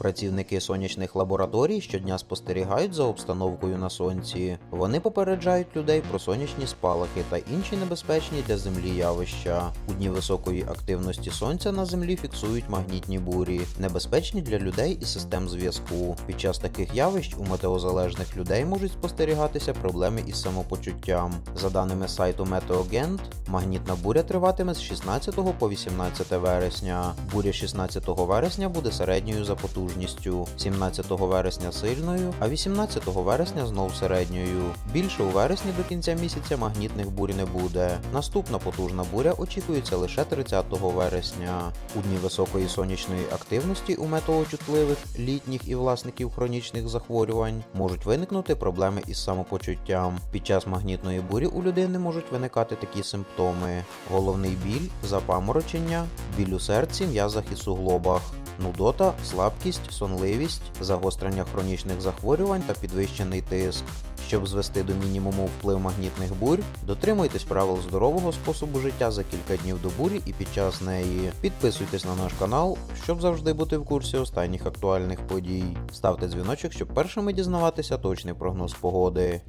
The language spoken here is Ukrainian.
Працівники сонячних лабораторій щодня спостерігають за обстановкою на сонці. Вони попереджають людей про сонячні спалахи та інші небезпечні для землі явища. У дні високої активності сонця на землі фіксують магнітні бурі, небезпечні для людей і систем зв'язку. Під час таких явищ у метеозалежних людей можуть спостерігатися проблеми із самопочуттям. За даними сайту Meteogent, магнітна буря триватиме з 16 по 18 вересня. Буря 16 вересня буде середньою за потужністю, 17 вересня сильною, а 18 вересня знов середньою. Більше у вересні до кінця місяця магнітних бурь не буде. Наступна потужна буря очікується лише 30 вересня. У дні високої сонячної активності у метеочутливих, літніх і власників хронічних захворювань можуть виникнути проблеми із самопочуттям. Під час магнітної бурі у людини можуть виникати такі симптоми: головний біль, запаморочення, біль у серці, м'язах і суглобах. Нудота, слабкість, сонливість, загострення хронічних захворювань та підвищений тиск. Щоб звести до мінімуму вплив магнітних бурь, дотримуйтесь правил здорового способу життя за кілька днів до бурі і під час неї. Підписуйтесь на наш канал, щоб завжди бути в курсі останніх актуальних подій. Ставте дзвіночок, щоб першими дізнаватися точний прогноз погоди.